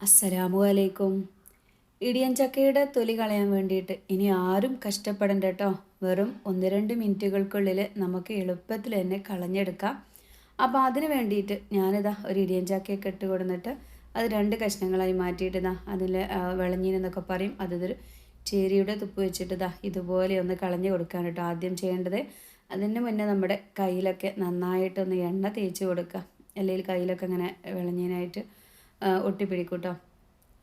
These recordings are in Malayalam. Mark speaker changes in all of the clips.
Speaker 1: അസ്സലാമു അലൈക്കും. ഇടിയൻ ചക്കയുടെ തൊലി കളയാൻ വേണ്ടിയിട്ട് ഇനി ആരും കഷ്ടപ്പെടണ്ട കേട്ടോ വെറും ഒന്ന് രണ്ട് മിനിറ്റുകൾക്കുള്ളിൽ നമുക്ക് എളുപ്പത്തിൽ തന്നെ കളഞ്ഞെടുക്കാം. അപ്പോൾ അതിന് വേണ്ടിയിട്ട് ഞാനിതാ ഒരു ഇടിയൻ ചക്കയൊക്കെ ഇട്ട് കൊടുന്നിട്ട് അത് രണ്ട് കഷ്ണങ്ങളായി മാറ്റിയിട്ട് ഇതാ അതിൽ വിളഞ്ഞീനെന്നൊക്കെ പറയും. അതൊരു ചേരിയുടെ തുപ്പ് വെച്ചിട്ട് ഇതാ ഇതുപോലെ ഒന്ന് കളഞ്ഞു കൊടുക്കാൻ കേട്ടോ ആദ്യം ചെയ്യേണ്ടത്. അതിന് മുന്നേ നമ്മുടെ കയ്യിലൊക്കെ നന്നായിട്ടൊന്ന് എണ്ണ തേച്ച് കൊടുക്കുക അല്ലെങ്കിൽ കയ്യിലൊക്കെ ഇങ്ങനെ വിളഞ്ഞതിനായിട്ട് ഒട്ടിപ്പിടിക്കും കേട്ടോ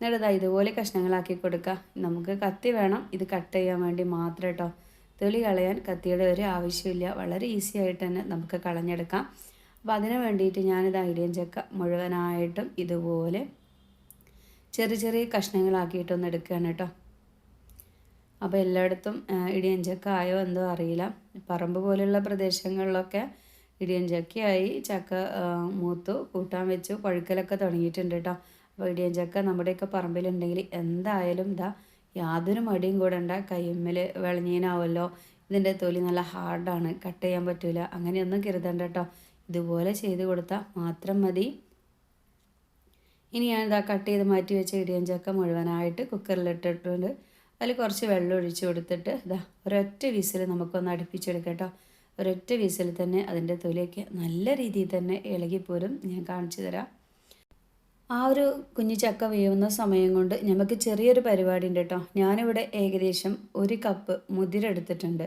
Speaker 1: എന്നിട്ട് ഇതാ ഇതുപോലെ കഷ്ണങ്ങളാക്കി കൊടുക്കുക നമുക്ക് കത്തി വേണം. ഇത് കട്ട് ചെയ്യാൻ വേണ്ടി മാത്രം കേട്ടോ. തെളി കളയാൻ കത്തിയുടെ ഒരു ആവശ്യമില്ല. വളരെ ഈസി ആയിട്ട് തന്നെ നമുക്ക് കളഞ്ഞെടുക്കാം. അപ്പോൾ അതിന് വേണ്ടിയിട്ട് ഞാനിത് ഐഡിയൻ ചക്ക മുഴുവനായിട്ടും ഇതുപോലെ ചെറിയ ചെറിയ കഷ്ണങ്ങളാക്കിയിട്ടൊന്ന് എടുക്കുകയാണ് കേട്ടോ. അപ്പോൾ എല്ലായിടത്തും ഇടിയഞ്ചക്കായോ എന്തോ അറിയില്ല. പറമ്പ് പോലെയുള്ള പ്രദേശങ്ങളിലൊക്കെ ഇടിയഞ്ചക്കയായി ചക്ക മൂത്തു കൂട്ടാൻ വെച്ചു പഴുക്കലൊക്കെ തുടങ്ങിയിട്ടുണ്ട് കേട്ടോ അപ്പോൾ ഇടിയഞ്ചക്ക നമ്മുടെയൊക്കെ പറമ്പിലുണ്ടെങ്കിൽ എന്തായാലും ഇതാ യാതൊരു മടിയും കൂടണ്ട കയ്യമ്മൽ വിളഞ്ഞീനാവുമല്ലോ ഇതിന്റെ തൊലി നല്ല ഹാർഡാണ് കട്ട് ചെയ്യാൻ പറ്റില്ല അങ്ങനെയൊന്നും കരുതണ്ട കേട്ടോ ഇതുപോലെ ചെയ്ത് കൊടുത്താൽ മാത്രം മതി. ഇനി ഞാനിതാ കട്ട് ചെയ്ത് മാറ്റി വെച്ച ഇടിയഞ്ചക്ക ചക്ക മുഴുവനായിട്ട് കുക്കറിലിട്ടിട്ടുണ്ട് അതിൽ കുറച്ച് വെള്ളം ഒഴിച്ച് കൊടുത്തിട്ട് ഇതാ ഒരൊറ്റ വിസിൽ നമുക്കൊന്ന് അടുപ്പിച്ചെടുക്കാം കേട്ടോ. ഒരൊറ്റ വിസിൽ തന്നെ അതിന്റെ തൊലിയൊക്കെ നല്ല രീതിയിൽ തന്നെ ഇളകിപ്പോരും. ഞാൻ കാണിച്ചു തരാം. ആ ഒരു കുഞ്ഞു ചക്ക വീഴുന്ന സമയം കൊണ്ട് നമുക്ക് ചെറിയൊരു പരിപാടി ഉണ്ട് കേട്ടോ. ഞാനിവിടെ ഏകദേശം ഒരു കപ്പ് മുതിര എടുത്തിട്ടുണ്ട്.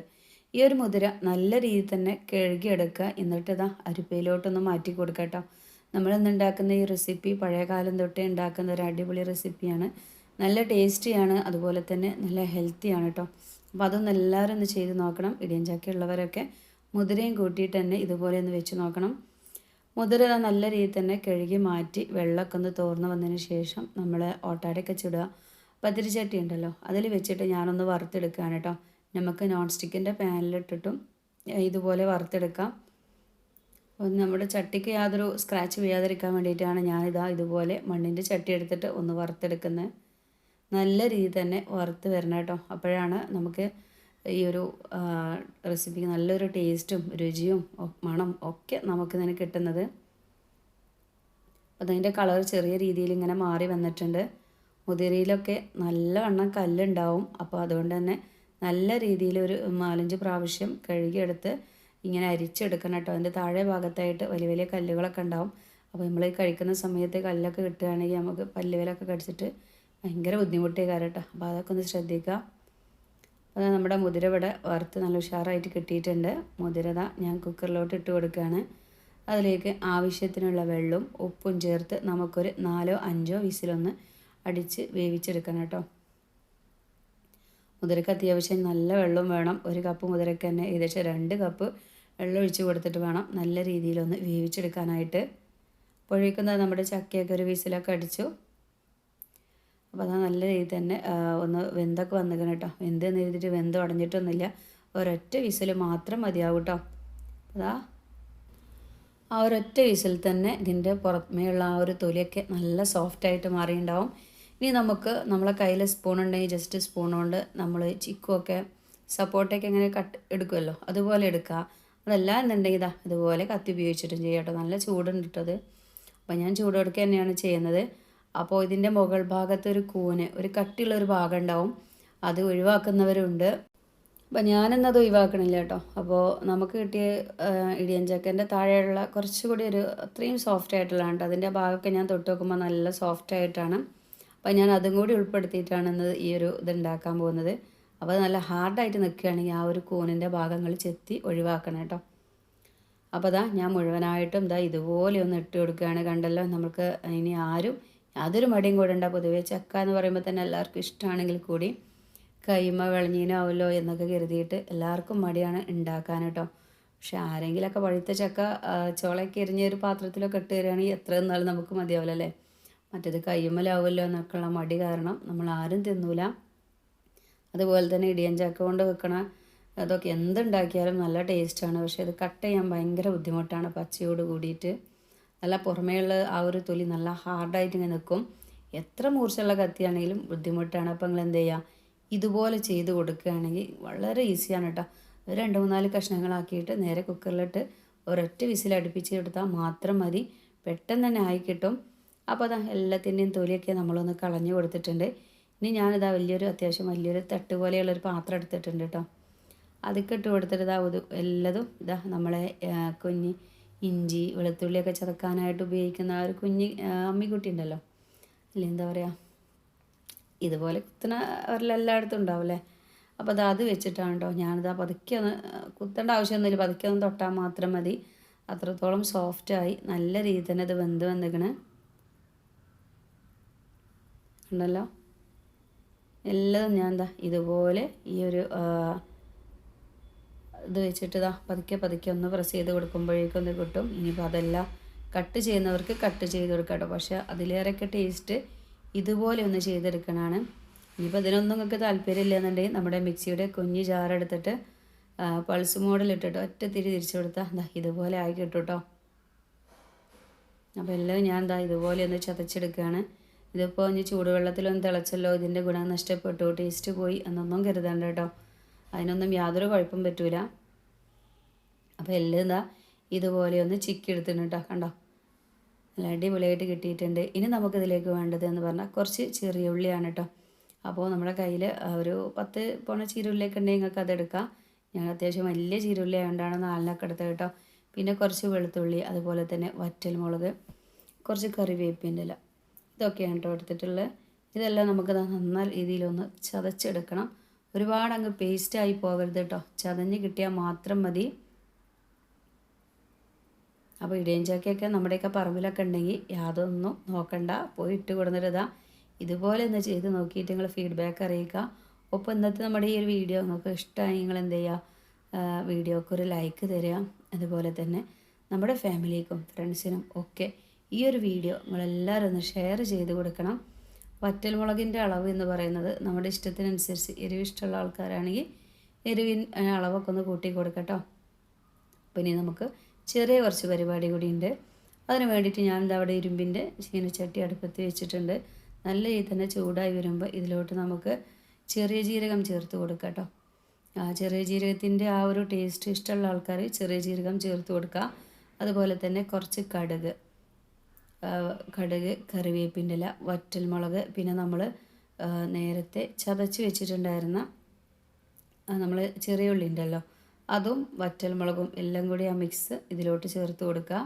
Speaker 1: ഈ ഒരു മുതിര നല്ല രീതിയിൽ തന്നെ കഴുകിയെടുക്കുക. എന്നിട്ട് ഇതാ അരിപ്പയിലോട്ടൊന്ന് മാറ്റി കൊടുക്കുക കേട്ടോ. നമ്മളിന്ന് ഉണ്ടാക്കുന്ന ഈ റെസിപ്പി പഴയ കാലം തൊട്ടേ ഉണ്ടാക്കുന്ന ഒരു അടിപൊളി റെസിപ്പിയാണ് നല്ല ടേസ്റ്റിയാണ് അതുപോലെ തന്നെ നല്ല ഹെൽത്തിയാണ് കേട്ടോ അപ്പോൾ അതൊന്ന് എല്ലാവരും ഒന്ന് ചെയ്ത് നോക്കണം. ഇടിയൻ ചക്ക ഉള്ളവരൊക്കെ മുതിരയും കൂട്ടിയിട്ട് തന്നെ ഇതുപോലെ ഒന്ന് വെച്ച് നോക്കണം. മുതിര നല്ല രീതിയിൽ തന്നെ കഴുകി മാറ്റി വെള്ളമൊക്കെ ഒന്ന് തോർന്ന് വന്നതിന് ശേഷം നമ്മൾ ഓട്ടാടയൊക്കെ ചുടുക. പത്തിരിച്ചട്ടി ഉണ്ടല്ലോ അതിൽ വെച്ചിട്ട് ഞാനൊന്ന് വറുത്തെടുക്കുകയാണ് കേട്ടോ നമുക്ക് നോൺ സ്റ്റിക്കിന്റെ പാനിലിട്ടിട്ടും ഇതുപോലെ വറുത്തെടുക്കാം. നമ്മുടെ ചട്ടിക്ക് യാതൊരു സ്ക്രാച്ച് വീഴാതിരിക്കാൻ വേണ്ടിയിട്ടാണ് ഞാനിതാ ഇതുപോലെ മണ്ണിന്റെ ചട്ടി എടുത്തിട്ട് ഒന്ന് വറുത്തെടുക്കുന്നത്. നല്ല രീതി തന്നെ വറുത്ത് വരണം കേട്ടോ. അപ്പോഴാണ് നമുക്ക് ഈ ഒരു റെസിപ്പിക്ക് നല്ലൊരു ടേസ്റ്റും രുചിയും മണം ഒക്കെ നമുക്ക് ഇതിന് കിട്ടുന്നത്. അതിന്റെ കളർ ചെറിയ രീതിയിൽ ഇങ്ങനെ മാറി വന്നിട്ടുണ്ട്. മുതിരയിലൊക്കെ നല്ലവണ്ണം കല്ലുണ്ടാവും. അപ്പോൾ അതുകൊണ്ട് തന്നെ നല്ല രീതിയിൽ ഒരു നാലഞ്ച് പ്രാവശ്യം കഴുകിയെടുത്ത് ഇങ്ങനെ അരിച്ചെടുക്കണം കേട്ടോ. അതിന്റെ താഴെ ഭാഗത്തായിട്ട് വലിയ വലിയ കല്ലുകളൊക്കെ ഉണ്ടാവും. അപ്പോൾ നമ്മൾ കഴിക്കുന്ന സമയത്ത് കല്ലൊക്കെ കിട്ടുകയാണെങ്കിൽ നമുക്ക് പല്ലുവിലൊക്കെ കടിച്ചിട്ട് ഭയങ്കര ബുദ്ധിമുട്ടിയ കാര്യം കേട്ടോ അപ്പോൾ അതൊക്കെ ഒന്ന് ശ്രദ്ധിക്കുക. അത് നമ്മുടെ മുതിര ഇവിടെ വറുത്ത് നല്ല ഉഷാറായിട്ട് കിട്ടിയിട്ടുണ്ട്. മുതിരത ഞാൻ കുക്കറിലോട്ട് ഇട്ട് കൊടുക്കുകയാണ്. അതിലേക്ക് ആവശ്യത്തിനുള്ള വെള്ളവും ഉപ്പും ചേർത്ത് നമുക്കൊരു നാലോ അഞ്ചോ വിസിലൊന്ന് അടിച്ച് വേവിച്ചെടുക്കണം കേട്ടോ. മുതിരക്ക് അത്യാവശ്യം നല്ല വെള്ളം വേണം. ഒരു കപ്പ് മുതിരക്ക് തന്നെ ഏകദേശം രണ്ട് കപ്പ് വെള്ളം ഒഴിച്ച് കൊടുത്തിട്ട് വേണം നല്ല രീതിയിലൊന്ന് വേവിച്ചെടുക്കാനായിട്ട്. അപ്പോഴേക്കും നമ്മുടെ ചക്കയൊക്കെ ഒരു വിസിലൊക്കെ അടിച്ചു. അപ്പോൾ അത് നല്ല രീതിയിൽ തന്നെ ഒന്ന് വെന്തൊക്കെ വന്നിരിക്കണം കേട്ടോ. വെന്ത് എഴുതിയിട്ട് വെന്ത് അടഞ്ഞിട്ടൊന്നുമില്ല. ഒരൊറ്റ വിസിൽ മാത്രം മതിയാവും കേട്ടോ. അതാ. ആ ഒരൊറ്റ വിസിൽ തന്നെ ഇതിന്റെ പുറമേയുള്ള ആ ഒരു തൊലിയൊക്കെ നല്ല സോഫ്റ്റായിട്ട് മാറിയിണ്ടാവും ഇനി നമുക്ക് നമ്മളെ കയ്യിൽ സ്പൂൺ ഉണ്ടെങ്കിൽ ജസ്റ്റ് സ്പൂൺ കൊണ്ട് നമ്മൾ ചിക്കുമൊക്കെ സപ്പോർട്ടൊക്കെ ഇങ്ങനെ കട്ട് എടുക്കുമല്ലോ അതുപോലെ എടുക്കുക. അതല്ല എന്നുണ്ടെങ്കിൽ ഇതാ ഇതുപോലെ കത്തി ഉപയോഗിച്ചിട്ടും ചെയ്യാം കേട്ടോ. നല്ല ചൂടുണ്ട് അത്. അപ്പോൾ ഞാൻ ചൂടെടുക്കുക തന്നെയാണ് ചെയ്യുന്നത്. അപ്പോൾ ഇതിന്റെ മുകൾ ഭാഗത്ത് ഒരു കൂന് ഒരു കട്ടിയുള്ള ഒരു ഭാഗം ഉണ്ടാവും. അത് ഒഴിവാക്കുന്നവരുണ്ട്. അപ്പം ഞാനെന്നത് ഒഴിവാക്കണില്ല കേട്ടോ. അപ്പോൾ നമുക്ക് കിട്ടിയ ഇടിയൻ ചക്കന്റെ താഴെയുള്ള കുറച്ചുകൂടി ഒരു അത്രയും സോഫ്റ്റ് ആയിട്ടുള്ളതാണ് കേട്ടോ അതിന്റെ ഭാഗമൊക്കെ ഞാൻ തൊട്ട് നോക്കുമ്പോൾ നല്ല സോഫ്റ്റ് ആയിട്ടാണ്. അപ്പോൾ ഞാൻ അതും കൂടി ഉൾപ്പെടുത്തിയിട്ടാണ് ഇന്ന് ഈ ഒരു ഇത് ഉണ്ടാക്കാൻ പോകുന്നത്. അപ്പോൾ നല്ല ഹാർഡായിട്ട് നിൽക്കുകയാണെങ്കിൽ ആ ഒരു കൂനിന്റെ ഭാഗങ്ങൾ ചെത്തി ഒഴിവാക്കണം കേട്ടോ. അപ്പോൾ അതാ ഞാൻ മുഴുവനായിട്ടും ഇതാ ഇതുപോലെ ഒന്ന് ഇട്ട് കൊടുക്കുകയാണ്. കണ്ടല്ലോ നമുക്ക് ഇനി ആരും യാതൊരു മടിയും കൂടെ ഉണ്ടാകും പൊതുവെ ചക്ക എന്ന് പറയുമ്പോൾ തന്നെ എല്ലാവർക്കും ഇഷ്ടമാണെങ്കിൽ കൂടി കൈമ വിളഞ്ഞീനാവല്ലോ എന്നൊക്കെ കരുതിയിട്ട് എല്ലാവർക്കും മടിയാണ് ഉണ്ടാക്കാൻ കേട്ടോ. പക്ഷെ ആരെങ്കിലൊക്കെ പഴുത്ത ചക്ക ചോളയൊക്കെ എരിഞ്ഞ ഒരു പാത്രത്തിലൊക്കെ ഇട്ട് തരികയാണെങ്കിൽ എത്ര നിന്നാലും നമുക്ക് മതിയാവില്ല അല്ലേ? മറ്റേത് കയ്യുമ്മലാവുമല്ലോ എന്നൊക്കെയുള്ള മടി കാരണം നമ്മൾ ആരും തിന്നൂല. അതുപോലെ തന്നെ ഇടിയൻ ചക്ക കൊണ്ട് വെക്കണ അതൊക്കെ എന്തുണ്ടാക്കിയാലും നല്ല ടേസ്റ്റാണ് പക്ഷേ അത് കട്ട് ചെയ്യാൻ ഭയങ്കര ബുദ്ധിമുട്ടാണ്. പച്ചയോട് കൂടിയിട്ട് നല്ല പുറമേയുള്ള ആ ഒരു തൊലി നല്ല ഹാർഡായിട്ട് ഇങ്ങനെ നിൽക്കും എത്ര മൂർച്ചയുള്ള കത്തിയാണെങ്കിലും ബുദ്ധിമുട്ടാണ്. അപ്പോൾ നിങ്ങൾ എന്ത് ചെയ്യുക ഇതുപോലെ ചെയ്ത് കൊടുക്കുകയാണെങ്കിൽ വളരെ ഈസിയാണ് കേട്ടോ രണ്ട് മൂന്നാൽ കഷ്ണങ്ങളാക്കിയിട്ട് നേരെ കുക്കറിലിട്ട് ഒരൊറ്റ വിസിൽ അടുപ്പിച്ച് എടുത്താൽ മാത്രം മതി. പെട്ടെന്ന് തന്നെ ആയി കിട്ടും. അപ്പോൾ അതാ എല്ലാത്തിന്റെയും തൊലിയൊക്കെ നമ്മളൊന്ന് കളഞ്ഞു കൊടുത്തിട്ടുണ്ട്. ഇനി ഞാനിതാ വലിയൊരു അത്യാവശ്യം വലിയൊരു തട്ട് പോലെയുള്ളൊരു പാത്രം എടുത്തിട്ടുണ്ട് കേട്ടോ അതൊക്കെ ഇട്ട് കൊടുത്തിട്ട് ഇതാ ഇത് എല്ലതും ഇതാ നമ്മളെ കുഞ്ഞ് ഇഞ്ചി വെളുത്തുള്ളിയൊക്കെ ചതക്കാനായിട്ട് ഉപയോഗിക്കുന്ന ആ ഒരു കുഞ്ഞ് അമ്മിക്കുട്ടി ഉണ്ടല്ലോ. അല്ലെ എന്താ പറയുക ഇതുപോലെ കുത്തുന്ന അവരിലെല്ലായിടത്തും ഉണ്ടാവില്ലേ അപ്പോൾ അത് അത് വെച്ചിട്ടാണ് കേട്ടോ ഞാനിത് ആ പതുക്കെ ഒന്ന് കുത്തേണ്ട ആവശ്യമൊന്നുമില്ല പതുക്കെ ഒന്ന് തൊട്ടാൽ മാത്രം മതി. അത്രത്തോളം സോഫ്റ്റായി നല്ല രീതിയിൽ തന്നെ ഇത് വെന്ത് വന്നിക്കണ്. ഉണ്ടല്ലോ? എല്ലാം ഞാൻ എന്താ ഇതുപോലെ ഈ ഒരു ഇത് വെച്ചിട്ട് ഇതാ പതുക്കെ പതുക്കെ ഒന്ന് പ്രസ് ചെയ്ത് കൊടുക്കുമ്പോഴേക്കും ഒന്ന് കിട്ടും. ഇനിയിപ്പോൾ അതെല്ലാം കട്ട് ചെയ്യുന്നവർക്ക് കട്ട് ചെയ്ത് കൊടുക്കാം കേട്ടോ പക്ഷേ അതിലേറെയൊക്കെ ടേസ്റ്റ് ഇതുപോലെ ഒന്ന് ചെയ്തെടുക്കണമാണ് ഇനിയിപ്പോൾ ഇതിനൊന്നും നിങ്ങൾക്ക് താല്പര്യമില്ല എന്നുണ്ടെങ്കിൽ നമ്മുടെ മിക്സിയുടെ കുഞ്ഞ് ജാറെടുത്തിട്ട് പൾസ് മോഡലിട്ടിട്ട് ഒറ്റ തിരി തിരിച്ചു കൊടുത്താൽ ഇതുപോലെ ആയി കിട്ടും കേട്ടോ അപ്പോൾ എല്ലാം ഞാൻ എന്താ ഇതുപോലെ ഒന്ന് ചതച്ചെടുക്കുകയാണ്. ഇതിപ്പോൾ ഇനി ചൂടുവെള്ളത്തിലൊന്ന് തിളച്ചല്ലോ ഇതിന്റെ ഗുണം നഷ്ടപ്പെട്ടു ടേസ്റ്റ് പോയി എന്നൊന്നും കരുതണ്ട കേട്ടോ അതിനൊന്നും യാതൊരു കുഴപ്പം പറ്റൂല. അപ്പോൾ എല്ലാം എന്താ ഇതുപോലെ ഒന്ന് ചിക്കി എടുത്തിട്ടുണ്ട് കണ്ടോ? നല്ല അടിപൊളിയായിട്ട് കിട്ടിയിട്ടുണ്ട്. ഇനി നമുക്കിതിലേക്ക് വേണ്ടത് എന്ന് പറഞ്ഞാൽ കുറച്ച് ചെറിയ ഉള്ളിയാണ് കേട്ടോ അപ്പോൾ നമ്മുടെ കയ്യിൽ ഒരു പത്ത് പോണ ചീരുള്ളിയൊക്കെ ഉണ്ടെങ്കിൽ നിങ്ങൾക്ക് അതെടുക്കാം ഞങ്ങൾ അത്യാവശ്യം വലിയ ചീരുള്ളി ആയതുകൊണ്ടാണ് നാലിനൊക്കെ എടുത്തത് കേട്ടോ പിന്നെ കുറച്ച് വെളുത്തുള്ളി അതുപോലെ തന്നെ വറ്റൽ മുളക് കുറച്ച് കറിവേപ്പിന്റെ ഇല. ഇതൊക്കെയാണ് കേട്ടോ എടുത്തിട്ടുള്ളത്. ഇതെല്ലാം നമുക്ക് നന്ന രീതിയിലൊന്ന് ചതച്ചെടുക്കണം. ഒരുപാട് അങ്ങ് പേസ്റ്റായി പോകരുത് കേട്ടോ ചതഞ്ഞ് കിട്ടിയാൽ മാത്രം മതി. അപ്പോൾ ഇടേഞ്ചക്കൊക്കെ നമ്മുടെയൊക്കെ പറമ്പിലൊക്കെ ഉണ്ടെങ്കിൽ യാതൊന്നും നോക്കണ്ട. പോയി ഇട്ട് കൊടുത്തിട്ട് ഇതുപോലെ ഒന്ന് ചെയ്ത് നോക്കിയിട്ട് നിങ്ങൾ ഫീഡ്ബാക്ക് അറിയിക്കുക. ഒപ്പം ഇന്നത്തെ നമ്മുടെ ഈ ഒരു വീഡിയോ നിങ്ങൾക്ക് ഇഷ്ടമായി നിങ്ങൾ എന്ത് ചെയ്യുക? വീഡിയോക്ക് ഒരു ലൈക്ക് തരിക. അതുപോലെ തന്നെ നമ്മുടെ ഫാമിലിക്കും ഫ്രണ്ട്സിനും ഒക്കെ ഈ ഒരു വീഡിയോ നിങ്ങളെല്ലാവരും ഒന്ന് ഷെയർ ചെയ്ത് കൊടുക്കണം. വറ്റൽമുളകിന്റെ അളവ് എന്ന് പറയുന്നത് നമ്മുടെ ഇഷ്ടത്തിനനുസരിച്ച് എരിവ് ഇഷ്ടമുള്ള ആൾക്കാരാണെങ്കിൽ എരിവിൻ അളവൊക്കെ ഒന്ന് കൂട്ടി കൊടുക്കട്ടോ. പിന്നെ നമുക്ക് ചെറിയ കുറച്ച് പരിപാടി കൂടിയുണ്ട് അതിന് വേണ്ടിയിട്ട് ഞാൻ അവിടെ ഇരുമ്പിന്റെ ചീനച്ചട്ടി അടുപ്പത്ത് വെച്ചിട്ടുണ്ട്. നല്ല രീതിയിൽ തന്നെ ചൂടായി വരുമ്പോൾ ഇതിലോട്ട് നമുക്ക് ചെറിയ ജീരകം ചേർത്ത് കൊടുക്കാം ആ ചെറിയ ജീരകത്തിന്റെ ആ ഒരു ടേസ്റ്റ് ഇഷ്ടമുള്ള ആൾക്കാർ ചെറിയ ജീരകം ചേർത്ത് കൊടുക്കുക. അതുപോലെ തന്നെ കുറച്ച് കടുക്. കടുക് കറിവേപ്പിന്റെ ഇല വറ്റൽമുളക് പിന്നെ നമ്മൾ നേരത്തെ ചതച്ച് വെച്ചിട്ടുണ്ടായിരുന്ന നമ്മൾ ചെറിയ ഉള്ളി ഉണ്ടല്ലോ അതും വറ്റൽമുളകും എല്ലാം കൂടി ആ മിക്സ് ഇതിലോട്ട് ചേർത്ത് കൊടുക്കുക.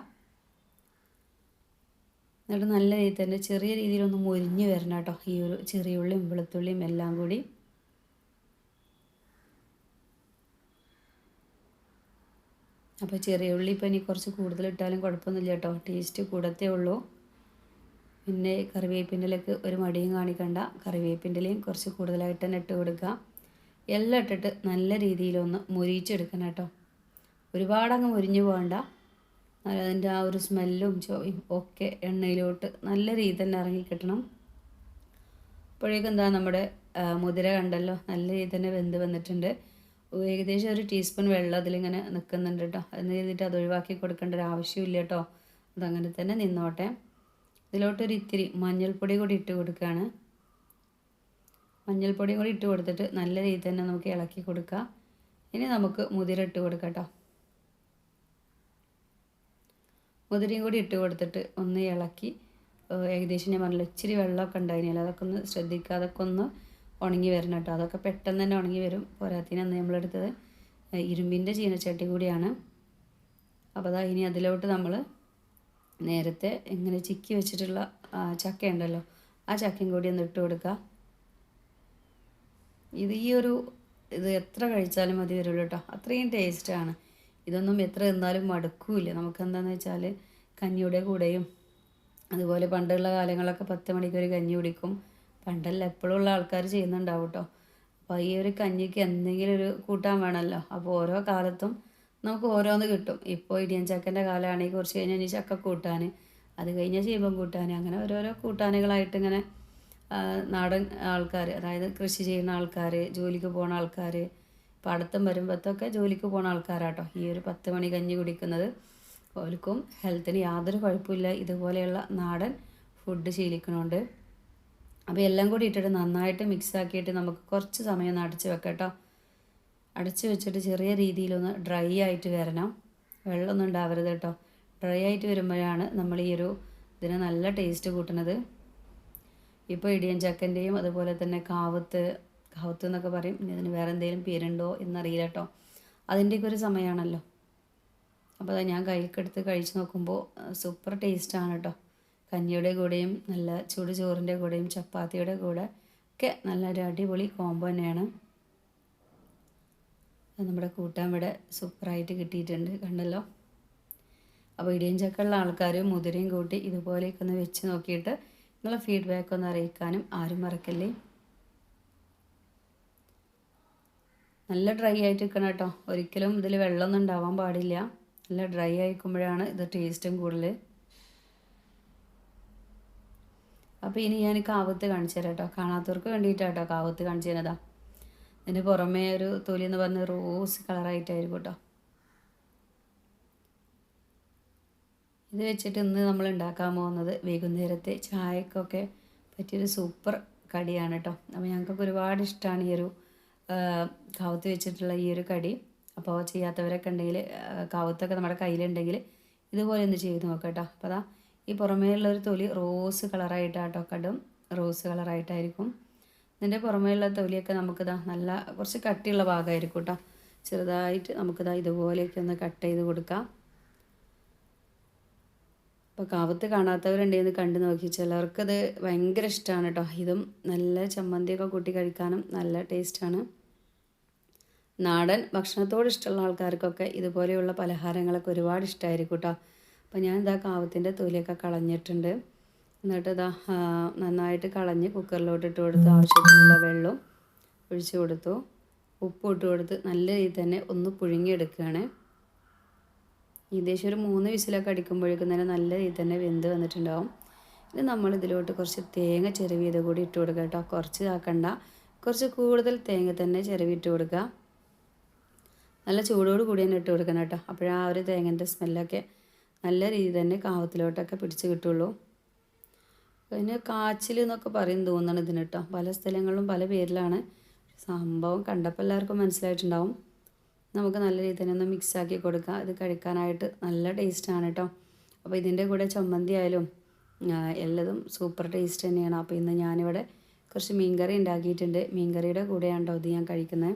Speaker 1: എന്നിട്ട് നല്ല രീതിയിൽ തന്നെ ചെറിയ രീതിയിലൊന്ന് മുരിഞ്ഞ് വരണം കേട്ടോ ഈ ഒരു ചെറിയ ഉള്ളിയും വെളുത്തുള്ളിയും എല്ലാം കൂടി. അപ്പോൾ ചെറിയ ഉള്ളി ഇപ്പം ഇനി കുറച്ച് കൂടുതൽ ഇട്ടാലും കുഴപ്പമൊന്നുമില്ല കേട്ടോ. ടേസ്റ്റ് കൂടത്തേ ഉള്ളൂ. പിന്നെ കറിവേപ്പിന്റെലേക്ക് ഒരു മടിയും കാണിക്കണ്ട. കറിവേപ്പിന്റെലയും കുറച്ച് കൂടുതലായിട്ട് തന്നെ ഇട്ട് കൊടുക്കുക എല്ലാം ഇട്ടിട്ട് നല്ല രീതിയിലൊന്ന് മുരിച്ചെടുക്കണം കേട്ടോ. ഒരുപാടങ്ങ് മുരിഞ്ഞു പോകണ്ട. അതിന്റെ ആ ഒരു സ്മെല്ലും ചോയും ഒക്കെ എണ്ണയിലോട്ട് നല്ല രീതി തന്നെ ഇറങ്ങിക്കിട്ടണം അപ്പോഴേക്കും എന്താ നമ്മുടെ മുതിര കണ്ടല്ലോ. നല്ല രീതി തന്നെ വെന്ത് വന്നിട്ടുണ്ട്. ഏകദേശം ഒരു ടീസ്പൂൺ വെള്ളം അതിലിങ്ങനെ നിൽക്കുന്നുണ്ട് കേട്ടോ അതിന് ചെയ്തിട്ട് അത് ഒഴിവാക്കി കൊടുക്കേണ്ട ഒരു ആവശ്യമില്ല കേട്ടോ അതങ്ങനെ തന്നെ നിന്നോട്ടെ. ഇതിലോട്ടൊരു ഇത്തിരി മഞ്ഞൾപ്പൊടി കൂടി ഇട്ട് കൊടുക്കുകയാണ് മഞ്ഞൾപ്പൊടി കൂടി ഇട്ട് കൊടുത്തിട്ട് നല്ല രീതിയിൽ തന്നെ നമുക്ക് ഇളക്കി കൊടുക്കുക ഇനി നമുക്ക് മുതിര ഇട്ട് കൊടുക്കാം കേട്ടോ മുതിരയും കൂടി ഇട്ട് കൊടുത്തിട്ട് ഒന്ന് ഇളക്കി. ഏകദേശം ഞാൻ പറഞ്ഞില്ല ഇച്ചിരി വെള്ളമൊക്കെ ഉണ്ടായിരുന്നില്ല അതൊക്കെ ഒന്ന് ശ്രദ്ധിക്കുക. അതൊക്കെ ഒന്ന് ഉണങ്ങി വരണം കേട്ടോ. അതൊക്കെ പെട്ടെന്ന് തന്നെ ഉണങ്ങി വരും. പോരാത്തിനന്ന് നമ്മളെടുത്തത് ഇരുമ്പിന്റെ ചീനച്ചട്ടി കൂടിയാണ്. അപ്പോൾ അതാ ഇനി അതിലോട്ട് നമ്മൾ നേരത്തെ ഇങ്ങനെ ചിക്കി വെച്ചിട്ടുള്ള ചക്ക ഉണ്ടല്ലോ ആ ചക്കയും കൂടി ഒന്ന് ഇട്ട് കൊടുക്കുക ഇത് ഈ ഒരു ഇത് എത്ര കഴിച്ചാലും മതി വരുള്ളൂ കേട്ടോ. അത്രയും ടേസ്റ്റാണ് ഇതൊന്നും എത്ര തിന്നാലും മടുക്കൂല നമുക്ക് എന്താണെന്ന് വെച്ചാൽ കഞ്ഞിയുടെ കൂടെയും അതുപോലെ പണ്ടുള്ള കാലങ്ങളൊക്കെ പത്ത് മണിക്കൊരു കഞ്ഞി കുടിക്കും. പണ്ടല്ല എപ്പോഴും ഉള്ള ആൾക്കാർ ചെയ്യുന്നുണ്ടാവും കേട്ടോ അപ്പോൾ ഈ ഒരു കഞ്ഞിക്ക് എന്തെങ്കിലും ഒരു കൂട്ടാൻ വേണമല്ലോ അപ്പോൾ ഓരോ കാലത്തും നമുക്ക് ഓരോന്ന് കിട്ടും. ഇപ്പോൾ ഇടിയൻ ചക്കന്റെ കാലമാണെങ്കിൽ കുറച്ച് കഴിഞ്ഞാൽ ഇനി ചക്ക കൂട്ടാൻ അത് കഴിഞ്ഞാൽ ചീമ്പം കൂട്ടാൻ അങ്ങനെ ഓരോരോ കൂട്ടാനുകളായിട്ട് ഇങ്ങനെ നാടൻ ആൾക്കാർ അതായത് കൃഷി ചെയ്യുന്ന ആൾക്കാർ ജോലിക്ക് പോണ ആൾക്കാർ പടത്തം വരുമ്പോഴത്തൊക്കെ ജോലിക്ക് പോണ ആൾക്കാരാട്ടോ. ഈ ഒരു പത്ത് മണി കഞ്ഞി കുടിക്കുന്നത് അവർക്കും ഹെൽത്തിന് യാതൊരു കുഴപ്പമില്ല. ഇതുപോലെയുള്ള നാടൻ ഫുഡ് ശീലിക്കണോണ്ട്. അപ്പോൾ എല്ലാം കൂടി ഇട്ടിട്ട് നന്നായിട്ട് മിക്സ് ആക്കിയിട്ട് നമുക്ക് കുറച്ച് സമയം ഒന്ന് അടച്ച് വെക്കാം കേട്ടോ. അടച്ച് വെച്ചിട്ട് ചെറിയ രീതിയിലൊന്ന് ഡ്രൈ ആയിട്ട് വരണം. വെള്ളമൊന്നും ഉണ്ടാവരുത് കേട്ടോ. ഡ്രൈ ആയിട്ട് വരുമ്പോഴാണ് നമ്മൾ ഈ ഒരു ഇതിന് നല്ല ടേസ്റ്റ് കൂട്ടുന്നത്. ഇപ്പോൾ ഇടിയൻ ചക്കന്റെയും അതുപോലെ തന്നെ കാവത്ത് കാവത്ത് എന്നൊക്കെ പറയും. ഇനി അതിന് വേറെ എന്തെങ്കിലും പേരുണ്ടോ എന്നറിയില്ല കേട്ടോ. അതിന്റെയൊക്കെ ഒരു സമയമാണല്ലോ. അപ്പോൾ ഞാൻ കൈക്കെടുത്ത് കഴിച്ച് നോക്കുമ്പോൾ സൂപ്പർ ടേസ്റ്റാണ് കേട്ടോ. കഞ്ഞിയുടെ കൂടെയും നല്ല ചൂട് ചോറിന്റെ കൂടെയും ചപ്പാത്തിയുടെ കൂടെ ഒക്കെ നല്ലൊരു അടിപൊളി കോംബോ തന്നെയാണ്. നമ്മുടെ കൂട്ടാൻ ഇവിടെ സൂപ്പറായിട്ട് കിട്ടിയിട്ടുണ്ട് കണ്ടല്ലോ? അപ്പോൾ ഇടിയും ചക്കുള്ള ആൾക്കാർ മുതിരയും കൂട്ടി ഇതുപോലെയൊക്കെ ഒന്ന് വെച്ച് നോക്കിയിട്ട് നിങ്ങളെ ഫീഡ്ബാക്ക് ഒന്ന് അറിയിക്കാനും ആരും മറക്കല്ലേ? നല്ല ഡ്രൈ ആയിട്ട് നിൽക്കണം കേട്ടോ. ഒരിക്കലും ഇതിൽ വെള്ളമൊന്നും ഉണ്ടാവാൻ പാടില്ല. നല്ല ഡ്രൈ ആയിക്കുമ്പോഴാണ് ഇത് ടേസ്റ്റും കൂടുതൽ അപ്പോൾ ഇനി ഞാൻ കാവത്ത് കാണിച്ചു തരാം കേട്ടോ. കാണാത്തവർക്ക് വേണ്ടിയിട്ടാണ് കേട്ടോ കാവത്ത് കാണിച്ചു തരുന്നതാ. ഇതിന് പുറമേ ഒരു തൊലി എന്ന് പറഞ്ഞ റോസ് കളറായിട്ടായിരിക്കും കേട്ടോ. ഇത് വെച്ചിട്ട് ഇന്ന് നമ്മൾ ഉണ്ടാക്കാൻ പോകുന്നത് വൈകുന്നേരത്തെ ചായക്കൊക്കെ പറ്റിയൊരു സൂപ്പർ കടിയാണ് കേട്ടോ. അപ്പോൾ ഞങ്ങൾക്കൊക്കെ ഒരുപാട് ഇഷ്ടമാണ് ഈ ഒരു കാവത്ത് വെച്ചിട്ടുള്ള ഈ ഒരു കടി. അപ്പോൾ ചെയ്യാത്തവരൊക്കെ ഉണ്ടെങ്കിൽ കാവത്തൊക്കെ നമ്മുടെ കയ്യിലുണ്ടെങ്കിൽ ഇതുപോലെ ഒന്ന് ചെയ്ത് നോക്കാം കേട്ടോ. അപ്പോൾ അതാ ഈ പുറമേയുള്ളൊരു തൊലി റോസ് കളറായിട്ടാട്ടോ കടും. റോസ് കളറായിട്ടായിരിക്കും ഇതിന്റെ പുറമേയുള്ള തൊലിയൊക്കെ നമുക്കിതാ നല്ല കുറച്ച് കട്ടിയുള്ള ഭാഗമായിരിക്കും കേട്ടോ ചെറുതായിട്ട് നമുക്കിതാ ഇതുപോലെയൊക്കെ ഒന്ന് കട്ട് ചെയ്ത് കൊടുക്കാം. ഇപ്പോൾ കാവത്ത് കാണാത്തവരുണ്ടെന്ന് കണ്ടു നോക്കി. ചിലർക്കത് ഭയങ്കര ഇഷ്ടമാണ് കേട്ടോ ഇതും നല്ല ചമ്മന്തിയൊക്കെ കൂട്ടി കഴിക്കാനും നല്ല ടേസ്റ്റാണ് നാടൻ ഭക്ഷണത്തോട് ഇഷ്ടമുള്ള ആൾക്കാർക്കൊക്കെ ഇതുപോലെയുള്ള പലഹാരങ്ങളൊക്കെ ഒരുപാട് ഇഷ്ടമായിരിക്കും കേട്ടോ അപ്പോൾ ഞാൻ ഇതാ കാവത്തിന്റെ തൊലിയൊക്കെ കളഞ്ഞിട്ടുണ്ട്. എന്നിട്ട് ഇതാ നന്നായിട്ട് കളഞ്ഞ് കുക്കറിലോട്ട് ഇട്ട് കൊടുത്ത് ആവശ്യത്തിനുള്ള വെള്ളം ഒഴിച്ച് കൊടുത്തു. ഉപ്പ് ഇട്ട് കൊടുത്ത് നല്ല രീതിയിൽ തന്നെ ഒന്ന് പുഴുങ്ങിയെടുക്കുകയാണ്. ഏകദേശം ഒരു മൂന്ന് വിസിലൊക്കെ അടിക്കുമ്പോഴേക്കും തന്നെ നല്ല രീതിയിൽ തന്നെ വെന്ത് വന്നിട്ടുണ്ടാവും. ഇനി നമ്മൾ ഇതിലോട്ട് കുറച്ച് തേങ്ങ ചിരവിയത് കൂടി ഇട്ട് കൊടുക്കുക കേട്ടോ. കുറച്ച് ആക്കണ്ട കുറച്ച് കൂടുതൽ തേങ്ങ തന്നെ ചിരവിട്ട് കൊടുക്കുക. നല്ല ചൂടോട് കൂടി തന്നെ ഇട്ട് കൊടുക്കണം കേട്ടോ. അപ്പോഴാ ഒരു തേങ്ങന്റെ സ്മെല്ലൊക്കെ നല്ല രീതി തന്നെ കാവത്തിലോട്ടൊക്കെ പിടിച്ച് കിട്ടുള്ളൂ. പിന്നെ കാച്ചിൽ എന്നൊക്കെ പറയും തോന്നണം ഇതിന് കേട്ടോ. പല സ്ഥലങ്ങളിലും പല പേരിലാണ്. സംഭവം കണ്ടപ്പോൾ എല്ലാവർക്കും മനസ്സിലായിട്ടുണ്ടാവും. നമുക്ക് നല്ല രീതിയിൽ തന്നെ ഒന്ന് മിക്സാക്കി കൊടുക്കുക കൊടുക്കാം. ഇത് കഴിക്കാനായിട്ട് നല്ല ടേസ്റ്റാണ് കേട്ടോ. അപ്പോൾ ഇതിന്റെ കൂടെ ചമ്മന്തി ആയാലും എല്ലതും സൂപ്പർ ടേസ്റ്റ് തന്നെയാണ്. അപ്പോൾ ഇന്ന് ഞാനിവിടെ കുറച്ച് മീൻകറി ഉണ്ടാക്കിയിട്ടുണ്ട്. മീൻകറിയുടെ കൂടെയാണ് കേട്ടോ ഇത് ഞാൻ കഴിക്കുന്നത്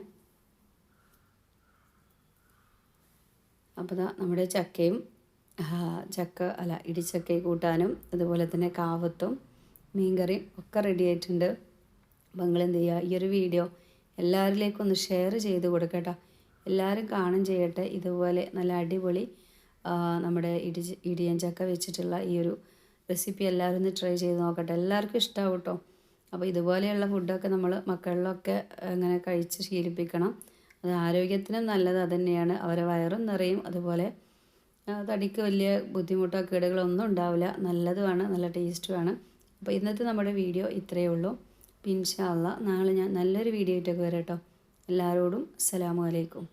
Speaker 1: അപ്പോൾ നമ്മുടെ ചക്കയും ചക്ക അല്ല ഇടിച്ചക്ക കൂട്ടാനും അതുപോലെ തന്നെ കാവത്തും മീൻകറിയും ഒക്കെ റെഡി ആയിട്ടുണ്ട്. അപ്പോൾ നിങ്ങൾ എന്ത് ചെയ്യുക ഈ ഒരു വീഡിയോ എല്ലാവരിലേക്കും ഒന്ന് ഷെയർ ചെയ്ത് കൊടുക്കട്ടോ എല്ലാവരും കാണും ചെയ്യട്ടെ. ഇതുപോലെ നല്ല അടിപൊളി നമ്മുടെ ഇടി ഇടിയൻ ചക്ക വെച്ചിട്ടുള്ള ഈ ഒരു റെസിപ്പി എല്ലാവരും ഒന്ന് ട്രൈ ചെയ്ത് നോക്കട്ടെ. എല്ലാവർക്കും ഇഷ്ടമാവും കേട്ടോ. അപ്പോൾ ഇതുപോലെയുള്ള ഫുഡൊക്കെ നമ്മൾ മക്കളിലൊക്കെ അങ്ങനെ കഴിച്ച് ശീലിപ്പിക്കണം. അത് ആരോഗ്യത്തിനും നല്ലത് അതുതന്നെയാണ് അവരെ വയറും നിറയും. അതുപോലെ തടിക്ക് വലിയ ബുദ്ധിമുട്ടോ കേടുകളൊന്നും ഉണ്ടാവില്ല. നല്ലതുമാണ് നല്ല ടേസ്റ്റുമാണ് അപ്പോൾ ഇന്നത്തെ നമ്മുടെ വീഡിയോ ഇത്രയേ ഉള്ളൂ. പിൻഷാല്ല നാളെ ഞാൻ നല്ലൊരു വീഡിയോ ആയിട്ടൊക്കെ വരാം കേട്ടോ എല്ലാവരോടും അസ്സലാമു അലൈക്കും.